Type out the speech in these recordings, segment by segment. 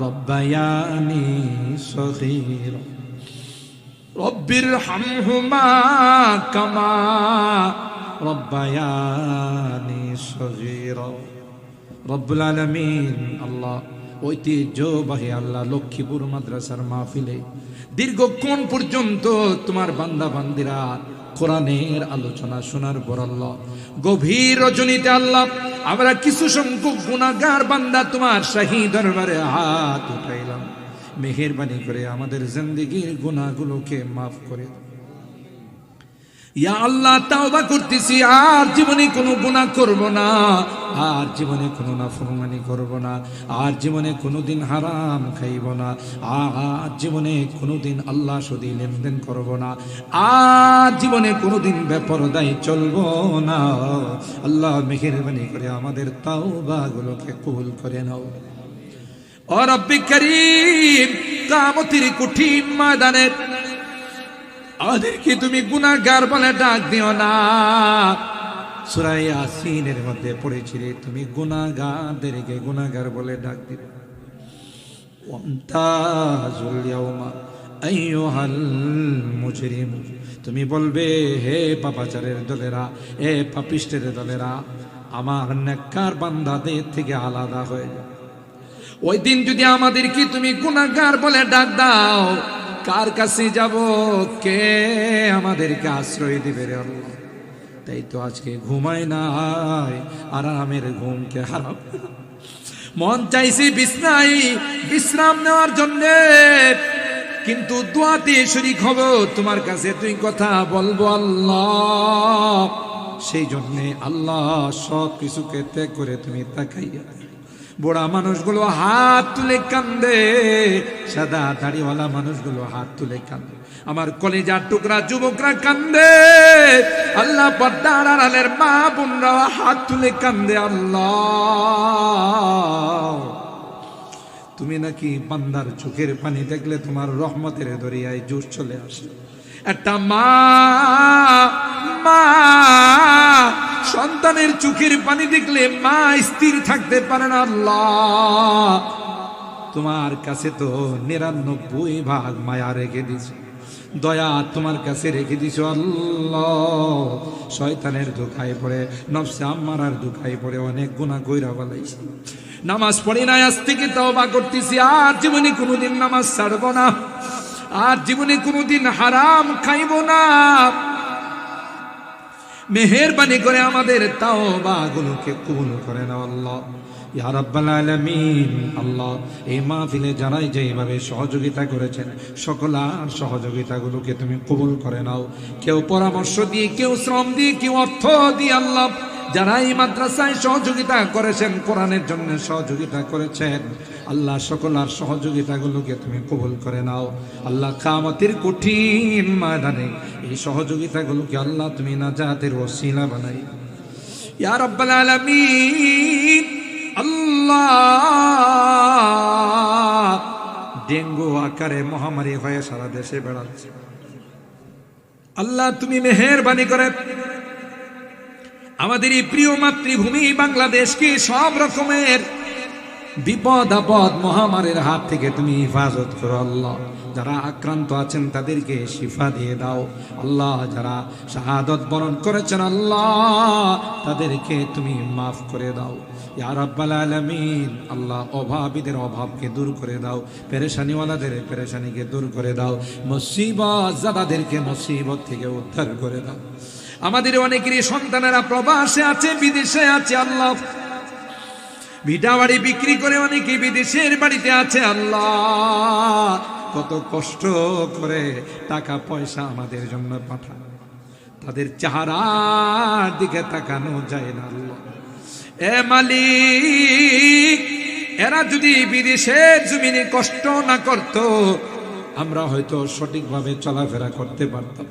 ربياني صغيرا رب ارحمهما كما ربياني صغيرا রব্বুল আলমিন আল্লাহ ঐতিহ্যবাহী আল্লাহ লক্ষ্মীপুর মাদ্রাসার মাহফিলে দীর্ঘক্ষণ পর্যন্ত তোমার বান্দা বান্দিরা কোরআনের আলোচনা শোনার পর আল্লাহ। গভীর রজনীতে আল্লাহ, আমরা কিছু সংখ্যক গুণাগার বান্দা তোমার শাহী দরবারে হাত উঠাইলাম। মেহেরবানি করে আমাদের জিন্দগির গুণাগুলোকে মাফ করে দাও। ইয়া আল্লাহ, তাওবা করতেছি, আর জীবনে কোনো গুনাহ করব না। আর জীবনে কোনো নাফরমানি করব না। আর জীবনে কোনোদিন হারাম খাইব না। আর জীবনে কোনোদিন আল্লাহ সদি লেনদেন করব না। আর জীবনে কোনো কোনোদিন বেপরদায় চলব না। আল্লাহ মেহেরবানি করে আমাদের তাওবাগুলোকে কবুল করে নাও। ও রব্বি করিম, কামতির কঠিন ময়দানে আমাদেরকে তুমি গুনাহগার বলে ডাক দিও না। সুরাই আসিনের মধ্যে পড়েছিলে, তুমি গুনাহগারদেরকে গুনাহগার বলে ডাক দিবে তুমি বলবে, হে পাপাচারের দলেরা, হে পাপিষ্টের দলেরা, আমার নেককার বান্দাদের থেকে আলাদা হয়ে যাও। ওই দিন যদি আমাদেরকে তুমি গুনাহগার বলে ডাক দাও কার কাছে যাব? কে আমাদেরকে আশ্রয় দিবে রে আল্লাহ? তাই তো আজকে ঘুমাই নাই, আরামের ঘুমকে হারাম। মন চাইছি বিছনাই বিশ্রাম নেওয়ার জন্য, কিন্তু দোয়াতে শরিক হব, তোমার কাছে তুই কথা বলব আল্লাহ। সেই জন্যে আল্লাহ সব কিছুকে ত্যাগ করে তুমি তাকাইয়া বুড়া মানুষগুলো হাত তুলে কান্দে, সাদা দাড়িওয়ালা মানুষগুলো হাত তুলে কান্দে। আমার কলেজার টুকরা যুবকরা কান্দে, আল্লাহ আড়ালের মা বোনরা হাত তুলে কান্দে, আল্লাহ। তুমি নাকি বান্দার চোখের পানি দেখলে তোমার রহমতের দরিয়ায় জোশ চলে আসে একটা মা মা, সন্তানের চোখের পানি দেখলে মা স্থির থাকতে পারে না, আল্লাহ। তোমার কাছে তো নিরানব্বই ভাগ মায়া রেখে দিছে দয়া তোমার কাছে রেখে দিছ আল্লাহ। শয়তানের দুখায় পড়ে, নফসে আম্মারার দুখায় পড়ে অনেক গুণা কইরা বলাইছি নামাজ পড়ি না আজ থেকে তওবা করতেছি, আর জীবনে কোনোদিন নামাজ ছাড়বো না। আর জীবনে কোনোদিন হারাম খাইব না। মেহেরবানি করে আমাদের তাও বা গুলোকে কবুল করে না আল্লাহ। আল্লাহ, এই মাহফিলে যারাই যেভাবে সহযোগিতা করেছেন, সকল আর সহযোগিতাগুলোকে তুমি কবুল করে নাও। কেউ পরামর্শ দিয়ে, কেউ শ্রম দিয়ে, কেউ অর্থ দিয়ে আল্লাহ যারা এই মাদ্রাসায় সহযোগিতা করেছেন, কোরআনের জন্য সহযোগিতা করেছেন, আল্লাহ সকল আর সহযোগিতাগুলোকে তুমি কবুল করে নাও। আল্লাহ কামতের কঠিন ময়দানে এই সহযোগিতাগুলোকে আল্লাহ তুমি নাজাতের ওসিলা বানাই। ইয়া আলামিন, আল্লাহ ডেঙ্গু আকারে মহামারী হয়ে সারা দেশে বেড়াচ্ছে। আল্লাহ তুমি মেহেরবানি করে আমাদের এই প্রিয় মাতৃভূমি বাংলাদেশকে সব রকমের বিপদ, আপদ, মহামারীর হাত থেকে তুমি হেফাজত করো, আল্লাহ। যারা আক্রান্ত আছেন, তাদেরকে শিফা দিয়ে দাও। আল্লাহ, যারা শাহাদত বরণ করেছেন, আল্লাহ, তাদেরকে তুমি মাফ করে দাও। ইয়া রাব্বাল আলামিন, আল্লাহ অভাবীদের অভাবকে দূর করে দাও। পেরেশানিওয়ালাদের পেরেশানিকে দূর করে দাও। মুসিবত জাদাদেরকে মুসিবত থেকে উদ্ধার করে দাও। আমাদের অনেকেরই সন্তানেরা প্রবাসে আছে, বিদেশে আছে, আল্লাহ। ভিটা বাড়ি বিক্রি করে অনেকে বিদেশের বাড়িতে আছে, আল্লাহ। কত কষ্ট করে টাকা, পয়সা আমাদের জন্য পাঠায়। তাদের চেহারার দিকে তাকানো যায় না, আল্লাহ। এ মালিক, এরা যদি বিদেশের জমিনে কষ্ট না করত, আমরা হয়তো সঠিকভাবে চলাফেরা করতে পারতাম।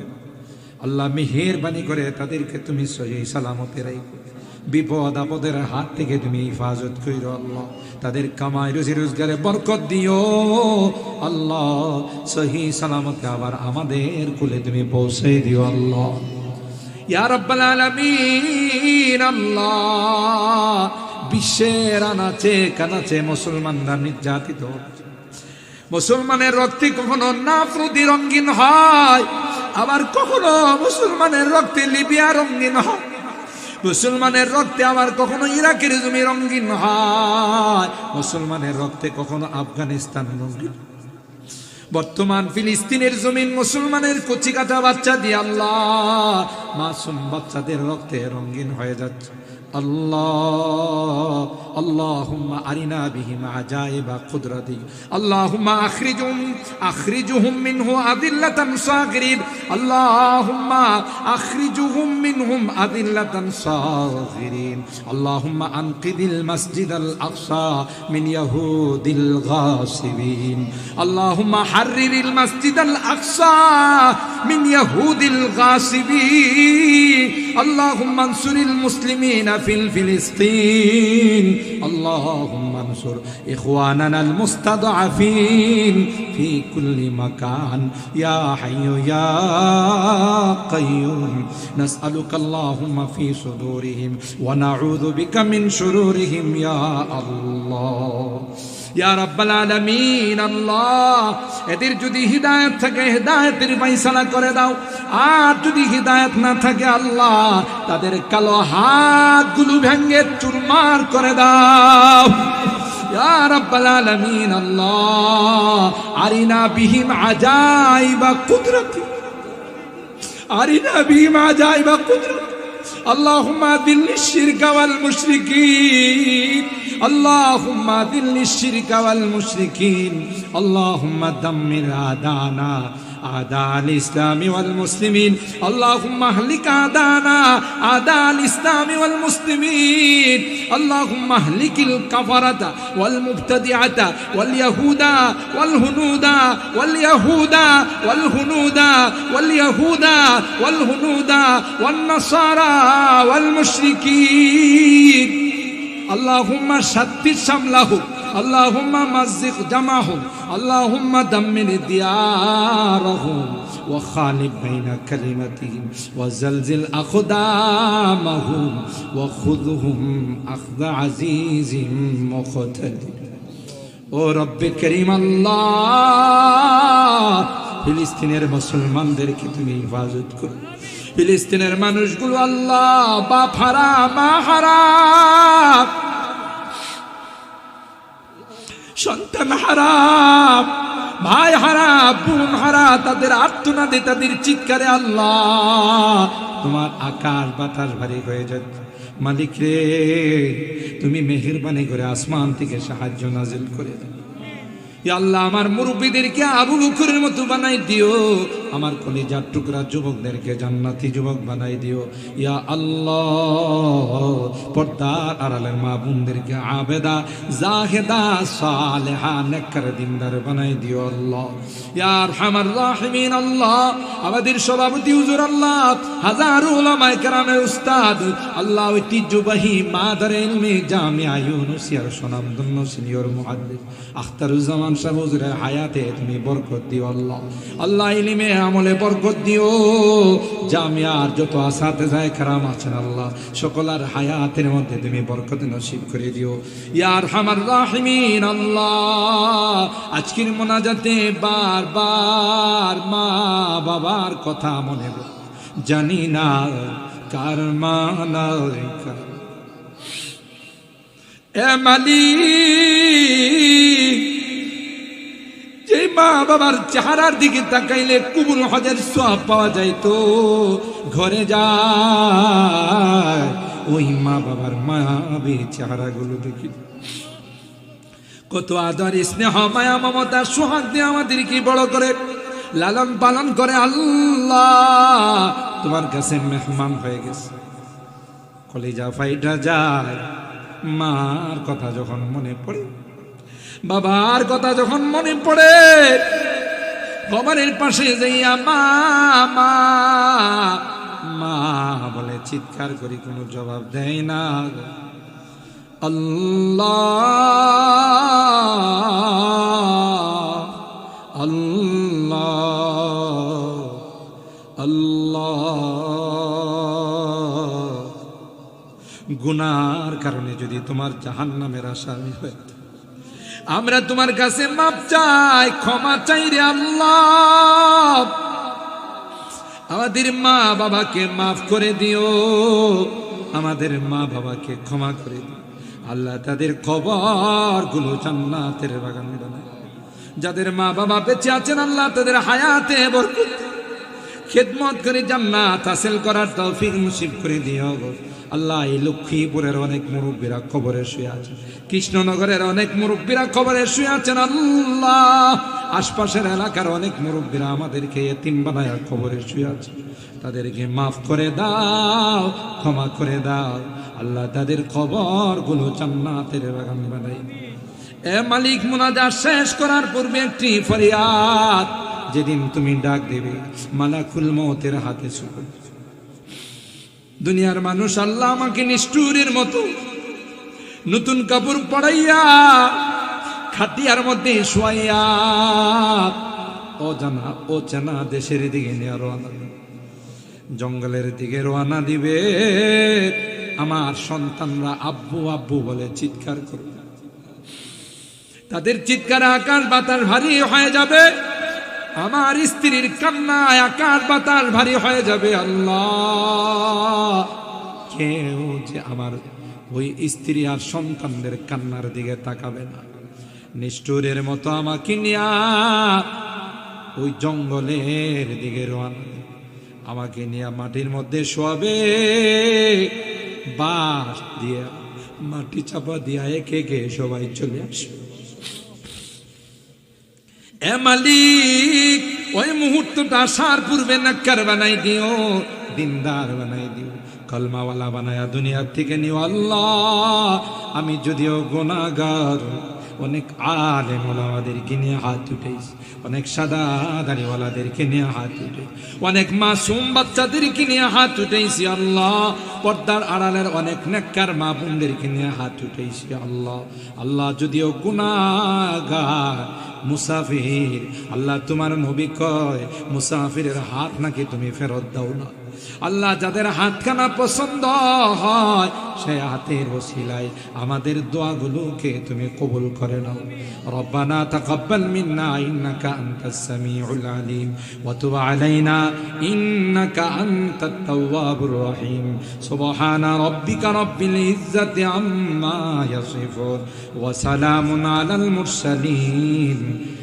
আল্লাহ মেহেরবানি করে তাদেরকে তুমি সহি সালামতে বিপদ আপদের হাত থেকে তুমি হিফাজত কইর আল্লাহ। তাদের কামাই, রুজি, রোজগারে বরকত দিও। আল্লাহ সহি সালামতে আবার আমাদের কুলে তুমি পৌঁছে দিও আল্লাহ। ইয়া রাব্বাল আলামিন, আল্লাহ বিশ্বের আনাচে কানাচে মুসলমানরা নির্যাতিত। মুসলমানের রক্তে কখনো নাফরুদি রঙিন হয়। আবার কখনো মুসলমানের রক্তে লিবিয়া রঙিন হয়। মুসলমানের রক্তে আবার কখনো ইরাকের জমি রঙিন হয়। মুসলমানের রক্তে কখনো আফগানিস্তান রঙিন বর্তমান ফিলিস্তিনের জমিন মুসলমানের কচি কাটা বাচ্চা দিয়ে আল্লাহ মাসুম বাচ্চাদের রক্তে রঙিন হয়ে যাচ্ছে। الله. اللهم أرنا بهم عجائب قدرتي. اللهم أخرجهم أخرجهم منه أذلة صاغرين. اللهم أخرجهم منهم أذلة صاغرين. اللهم أنقذ المسجد الأقصى من يهود الغاصبين. اللهم حرر المسجد الأقصى من يهود الغاصبين. اللهم انصر المسلمين في فلسطين اللهم انصر إخواننا المستضعفين في كل مكان. يا حي يا قيوم نسألك اللهم في صدورهم ونعوذ بك من شرورهم. يا الله ইয়া রাব্বাল আলামিন আল্লাহ এদের যদি হিদায়াত থাকে হিদায়াতের ফয়সালা করে দাও আর যদি হিদায়াত না থাকে আল্লাহ তাদের কালো হাতগুলো ভেঙে চুরমার করে দাও ইয়া রাব্বাল আলামিন আল্লাহ আরিনা বিহিম আজাইবা কুদরতি আরিনা বিহিম আজাইবা কুদরতি اللهم اذل الشرك والمشركين اللهم اذل الشرك والمشركين. اللهم دمر أعداءنا أعداء الإسلام والمسلمين. اللهم أهلك أعداءنا أعداء الإسلام والمسلمين. اللهم أهلك الكفرة والمبتدعة واليهود والهنود واليهود والهنود واليهود والهنود والنصارى والمشركين. اللهم شتت شملهم اللهم مزق جمعهم اللهم دمر ديارهم وخالف بين كلمتهم وزلزل أقدامهم وخذهم أخذ عزيز مقتدر ও রব্বে করিম আল্লাহ ফিলিস্তিনের মুসলমানদেরকে তুমি হেফাজত করো ফিলিস্তিনের মানুষগুলো আল্লাহ, বাপ হারা মা হারা সন্তান হারাম, ভাই হারা বোন হারা তাদের আত্মনাদে তাদের চিৎকারে আল্লাহ। তোমার আকাশ বাতাস ভারী হয়ে যাচ্ছে। মালিক রে, তুমি মেহেরবানি করে আসমান থেকে সাহায্য নাজিল করে দাও। আল্লাহ, আমার মুরব্বীদেরকে আবু বকরের মতো বানাই দিও। আমার কলিজার টুকরা যুবকদেরকে জান্নাতি যুবক বানাই দিও। ইয়া আল্লাহ, পর্দার আড়ালের মা বোনদেরকে আবেদা, জাহেদা, সালেহা নেকর দিনদার বানাই দিও আল্লাহ। ইয়া আরহামার রাহিমিন আল্লাহ, আমাদের সভাপতি হুজুর আল্লাহ, হাজার উলামায়ে কেরামের উস্তাদ, আল্লাহ ঐতিহ্যবাহী মাদার ইলমে জামিয়া ইউনুসিয়ার সুনামধন্য সিনিয়র মুহাদ্দিস আখতারুজ্জামান সাহেব, হুজুরের হায়াতে তুমি বরকত দিও আল্লাহ। আল্লাহ ইলিমে আমলে বরকত দিও। জামিয়ার যত আসাতে যায় খারাম আছেন আল্লাহ। সকলার হায়াতের মধ্যে তুমি বরকত নসিব করে দিও। ইয়ার হামার রাহিমিন, আল্লাহ। আজকের মোনাজাতে বারবার মা বাবার কথা মনে। জানি না কার মানা এ মালিক মা বাবার চেহারার দিকে তাকাইলে কুবুল হজের সব পাওয়া যায় তো ঘরে যায় ওই মা বাবার মায়াবী চেহারাগুলো দেখি। কত আদর, স্নেহ, মায়া, মমতা, সোহাগ দিয়ে আমাদেরকে বড় করে, লালন পালন করে আল্লাহ। তোমার কাছে মেহমান হয়ে গেছে। কলিজা ফাইটা যায়, মার কথা যখন মনে পড়ে বাবার কথা যখন মনে পড়ে কবরের পাশে যাইয়া মা মা বলে, চিৎকার করি, কোনো জবাব দেয় না আল্লাহ আল্লাহ আল্লাহ। গুনার কারণে যদি তোমার জাহান্নামের আসামি হয় আমরা তোমার কাছে মাপ চাই, ক্ষমা চাই রে আল্লাহ। আমাদের মা বাবাকে মাফ করে দিও। আমাদের মা বাবাকে ক্ষমা করে দিও। আল্লাহ তাদের খবরগুলো জান্নাতের বাগান বানায়। যাদের মা বাবা বেঁচে আছেন, আল্লাহ তাদের হায়াতে বরকত খেদমত করে জান্নাত হাসিল করার তৌফিক নসিব করে দিও। আল্লাহ, এই লক্ষ্মীপুরের অনেক মুরব্বীরা খবরে শুয়ে আছে। কৃষ্ণনগরের অনেক মুরব্বীরা খবরে শুয়ে আছেন, আল্লাহ। আশপাশের এলাকার অনেক মুরব্বীরা আমাদেরকে এতিম বানায় খবরে শুয়ে আছে। তাদেরকে মাফ করে দাও, ক্ষমা করে দাও। আল্লাহ, তাদের খবরগুলো জান্নাতের বাগান বানাই। এ মালিক মুনাজা শেষ করার পূর্বে একটি ফরিয়াদ যেদিন তুমি ডাক দেবে, মালাকুল মতের হাতে শুরু দুনিয়ার মানুষ আল্লাহ আমাকে নিষ্ঠুরের মতো। নতুন কাপড় পড়াইয়া খাটিয়ার মধ্যে শোয়াইয়া, অজানা অচেনা দেশের দিকে নিয়ে রওনা। জঙ্গলের দিকে রওনা দিবে। আমার সন্তানরা আব্বু আব্বু বলে চিৎকার করবে। তাদের চিৎকার আকাশ বাতাস ভারী হয়ে যাবে। আমার স্ত্রীর কান্নায় আকাশ বাতাস ভারী হয়ে যাবে, আল্লাহ। কেউ যে আমার ওই স্ত্রী আর সন্তানদের কান্নার দিকে তাকাবে না। নিষ্ঠুরের মতো আমাকে নিয়া ওই জঙ্গলের দিকে দিবে। আমাকে নিয়ে মাটির মধ্যে শোয়াবে, বাঁশ দিয়ে, মাটি চাপা দিয়া একে একে সবাই চলে আসবে এ মালিক, ওই মুহূর্তটা আসার পূর্বে নাক্কার বানাই দিও, দিনদার বানাই দিও। কলমাওয়ালা বানায়া দুনিয়ার থেকে নিও আল্লাহ। আমি যদিও গোনাগার অনেক আলেম ওলামাদেরকে নিয়ে হাত উঠেছি অনেক সাদা দাড়িওয়ালাদেরকে নিয়ে হাত উঠে অনেক মাসুম বাচ্চাদেরকে নিয়ে হাত উঠেছি আল্লাহ। পর্দার আড়ালের অনেক নেককার মা বোনদেরকে নিয়ে হাত উঠেছি আল্লাহ। আল্লাহ যদিও গুনাগার মুসাফির, আল্লাহ তোমার নবী কয়, মুসাফিরের হাত নাকি তুমি ফেরত দাও না। আল্লাহ যাদের হাতখানা পছন্দ হয়, সে হাতের ওসিলায় আমাদের দোয়াগুলোকে তুমি কবুল করে নাও। রব্বানা তাকাব্বাল মিন্না, ইন্নাকা আনতাস সামিউল আলিম, ওয়া তুব আলাইনা, ইন্নাকা আনতাত তাওয়াবুর রহিম। সুবহানা রাব্বিকা রাব্বিল ইজ্জাতি আম্মা ইয়াসিফুন, ওয়া সালামুন আলাল মুরসালিন।